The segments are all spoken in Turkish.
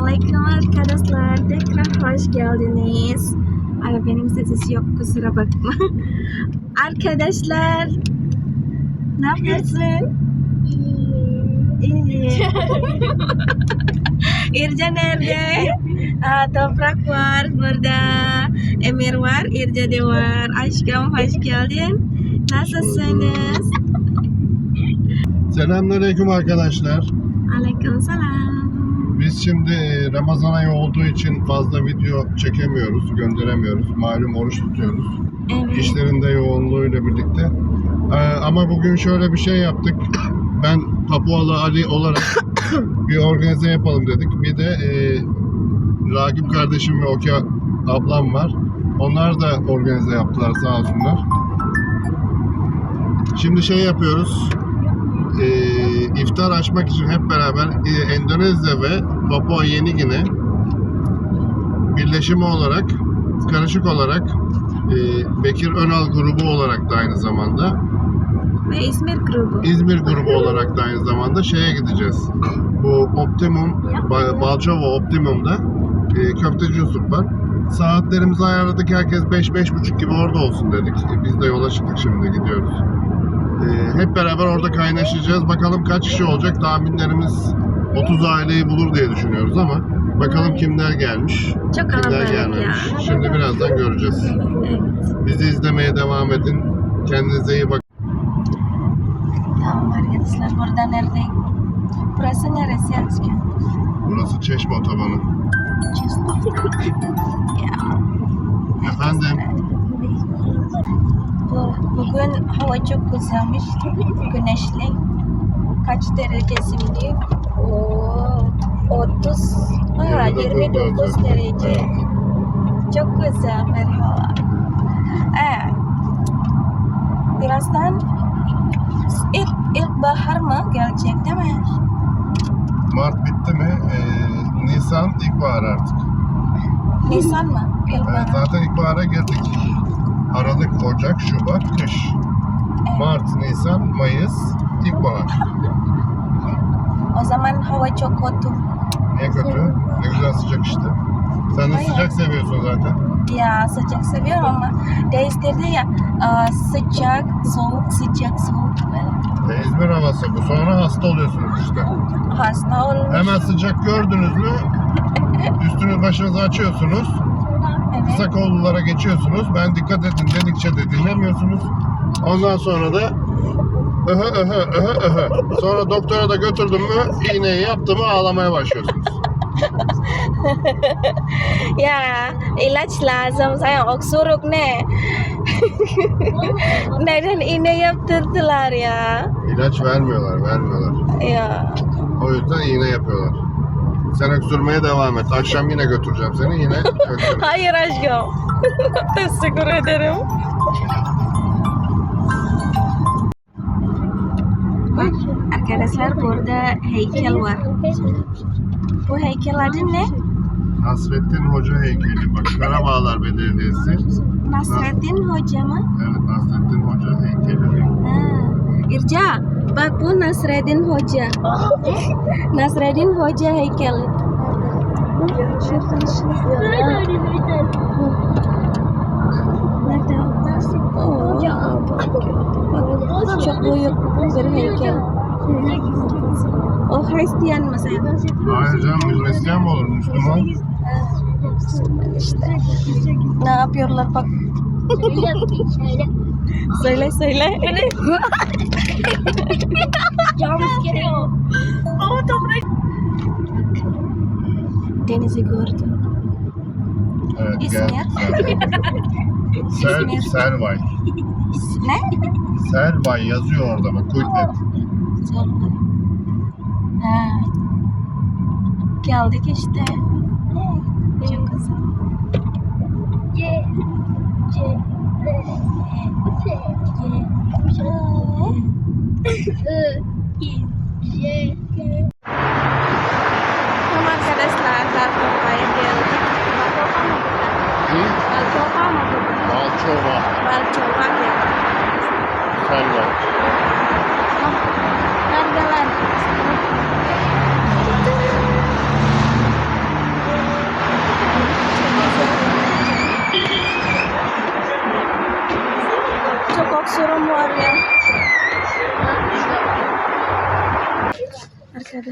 Assalamualaikum arkadaşlar. Tekrar hoş geldiniz. Ay benim sesi yok kusura bakma. arkadaşlar. Ne yapıyorsun? İyi. İrca nerede? Aa, toprak var burada. Emir var, İrca de var. Aşkım hoş geldin. Nasılsınız? Selamünaleyküm arkadaşlar. Aleykümselam. Biz şimdi e, Ramazan ayı olduğu için fazla video çekemiyoruz, gönderemiyoruz. Malum oruç tutuyoruz. Evet. İşlerin de yoğunluğuyla birlikte. Ee, ama bugün şöyle bir şey yaptık. Ben Papualı Ali olarak bir organize yapalım dedik. Bir de e, Ragip kardeşim ve Oki ablam var. Onlar da organize yaptılar sağ olsunlar. Şimdi şey yapıyoruz. e, iftar açmak için hep beraber e, Endonezya ve Papua Yeni Gine birleşimi olarak karışık olarak e, Bekir Önal grubu olarak da aynı zamanda Ve İzmir grubu. İzmir grubu olarak da aynı zamanda şeye gideceğiz. Bu Optimum, Ba- Balçova Optimum'da e, köfteci Yusuf var. Saatlerimizi ayarladık. Herkes 5-5.30 gibi orada olsun dedik. E, biz de yola çıktık şimdi gidiyoruz. E, hep beraber orada kaynaşacağız. Bakalım kaç kişi olacak. Tahminlerimiz 30 aileyi bulur diye düşünüyoruz ama bakalım kimler gelmiş, Çok kimler kalabalık ya. gelmemiş. Şimdi birazdan göreceğiz. Evet. Bizi izlemeye devam edin. Kendinize iyi bakın. Tamam arkadaşlar burada nerede? Burası neresi aşkım? Burası Çeşme Otobanı. Ya. Efendim? Bu, bugün hava çok güzelmiş. Güneşli. Kaç derece şimdi? Oo, 30, ha, 29 derece. Çok güzel bir hava. Evet. Birazdan ilk, ilkbahar mı gelecek değil mi? Mart bitti mi? Ee, Nisan ilkbahar artık. Nisan mı? Evet, İlkbahar. zaten ilkbahara girdik. Aralık, Ocak, Şubat, kış. Mart, Nisan, Mayıs, ilkbahar. O zaman hava çok kötü. Ne kötü, ne güzel sıcak işte. Sen de Hayır. sıcak seviyorsun zaten. Ya sıcak seviyorum ama değiştirdi ya aa, sıcak, soğuk, sıcak, soğuk böyle. E, İzmir havası bu. Sonra hasta oluyorsunuz işte. Hasta olmuş. Hemen sıcak gördünüz mü üstünüz başınızı açıyorsunuz. Evet. Kısa kollulara geçiyorsunuz. Ben dikkat edin dedikçe de dinlemiyorsunuz. Ondan sonra da öhö öhö öhö öhö. Sonra doktora da götürdüm mü iğneyi yaptı mı ağlamaya başlıyorsunuz. Ya ilaç lazım sayang öksürük ne? Neden iğne yaptırdılar ya? İlaç vermiyorlar, vermiyorlar. Ya. O yüzden iğne yapıyorlar. Sen öksürmeye devam et. Akşam yine götüreceğim seni yine öksür. Hayır aşkım. Teşekkür ederim. Bak arkadaşlar burada heykel var. Bu heykel adı ne? Nasrettin Hoca heykeli. Bak Karabağlar Belediyesi. Nasreddin Hoca mı? Evet Nasrettin Hoca heykeli. Ha. İrca, bak bu Nasreddin Hoca. Nasreddin Hoca heykeli. Nerede? Bak, çok büyük bir heykel. O Hristiyan mı sen? Hayır canım Hristiyan mı olur? Müslüman. İşte. Ne yapıyorlar bak. Söyle söyle. Denizi gördüm. Evet İsmi? gel. Ser, İsmi? Servay. Ne? Servay yazıyor orada bak. Kuytlet. Ha. Geldik işte. Çok güzel. Tamam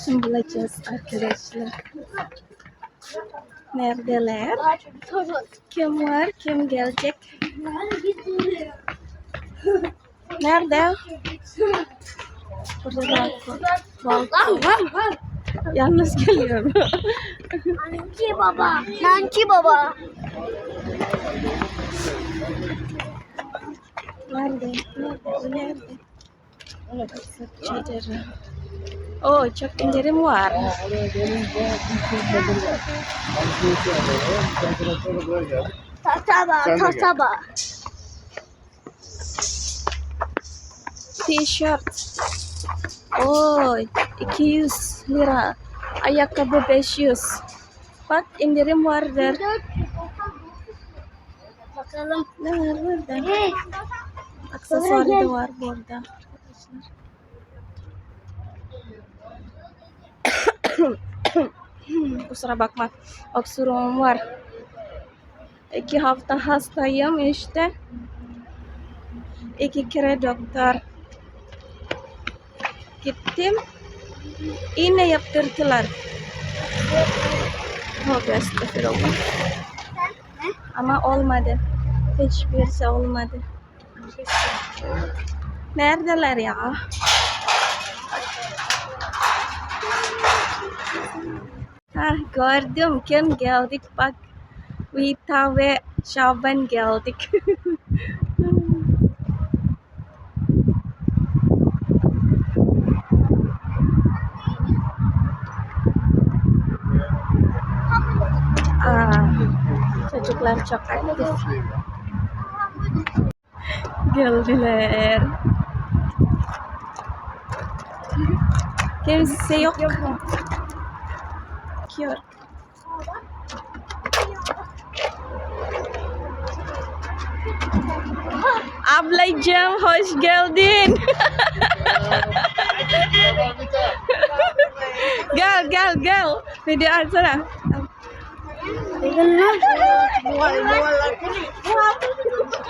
Arkadaşım bulacağız arkadaşlar. Neredeler? Kim var? Kim gelecek? Nerede? Burada balkon. Balkon. Yalnız geliyorum. Nanki baba. Nanki baba. Nerede? Nerede? Nerede? Çadırı. Oh, çok indirim var. Tataba. Tataba. T-shirt. Oh, 200 lira. Ayakkabı 500. Bak indirim vardır. Bakalım. Ne var burada? Hey. Aksesuar da var burada. arkadaşlar. Kusura bakma. Öksürüğüm var. İki hafta hastayım işte. İki kere doktor. Gittim. İğne yaptırdılar. Tövbe estağfirullah. Ama olmadı. Hiçbirisi olmadı. Neredeler ya? Ah gördüm kim geldik bak. Vita ve Şaban geldik. ah, çocuklar çok aktif. Geldiler. Kimse yok. Bakıyor. Ablacığım hoş geldin. gel gel gel. Video açsana.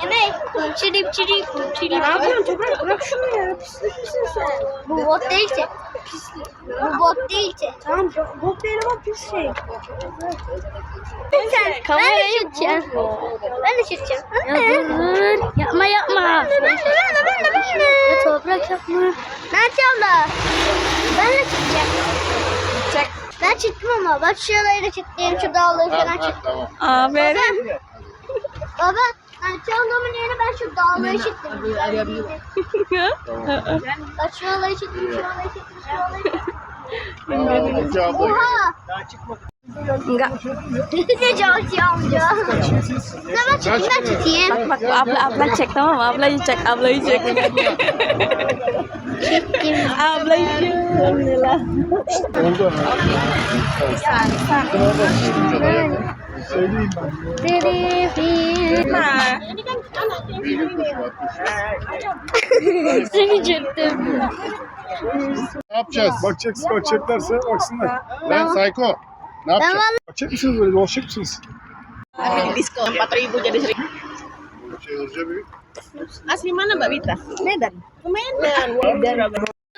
Yemek. Çirip çirip çirip. Ne yapıyorsun Toprak? Bırak şunu ya. Pislik misin sen? Bu bot değil ki. Bu bot değil ki. Tamam bok değil ama pis şey. Sen, ben de çireceğim. Ben de çireceğim. Ya dur. Yapma yapma. Ben de ben de ben de ben de. Ya toprak yapma. Nancy abla. Ben de çireceğim. Çek. Ben çittim ama. Bak şuraları da çitleyeyim. Şu dağları falan çit. tamam. Aferin. Baba. Nancy ablamın yerine ben şu dağları çittim. Bak şuraları çittim. Şuraları çittim. Şuraları çittim. İki abla geliyor. Oha. Enggak. Ne Cansi amca? Ne ben çittim ben çiteyim. Bak bak abla abla çek tamam mı? Ablayı çek ablayı çek. ablayı çek. Alhamdulillah. Yapacağız? Bakacak, bakacaklarsa baksınlar. Psycho. Ne yapacağız? Bakacak mısınız böyle? Dolaşacak mısınız? 4000 jadi sering. Asli mana Mbak Vita? Medan. Medan. Medan.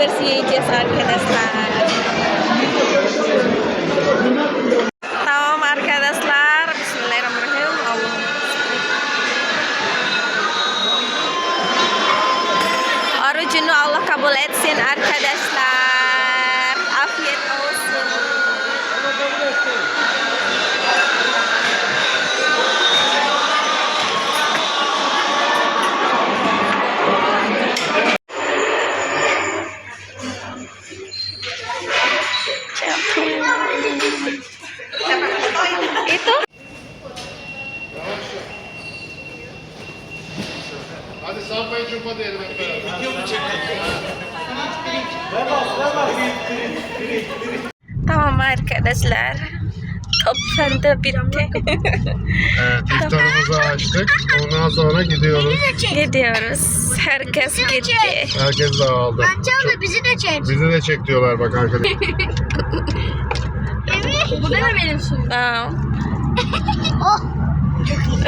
iftar beraber yiyeceğiz Tamam arkadaşlar. Toplantı bitti. Evet iftarımızı açtık. Ondan sonra gidiyoruz. Gidiyoruz. Herkes gitti. Herkes dağıldı. Bence abla bizi de çek. Bizi de çek diyorlar bak arkadaşlar. Bu da mı benim suyum? Tamam. Oh.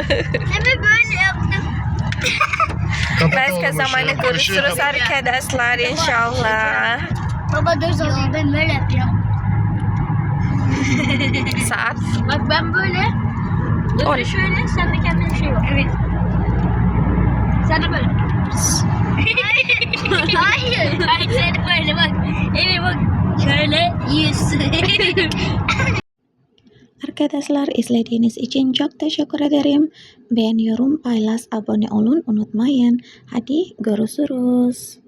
Emir böyle yaptım. Kapat Başka oğlum zamanı ışığı. görüşürüz arkadaşlar inşallah. Baba dur zaman ben böyle yapıyorum. Saat Bak ben böyle. Dur şöyle sen de kendine şey yap. Evet. Sen de böyle. Hayır. Hayır sen de böyle bak. Evet bak. Şöyle yüz. Arkadaşlar izlediğiniz için çok teşekkür ederim. Beğeniyorum, paylaş, abone olun unutmayın. Hadi görüşürüz.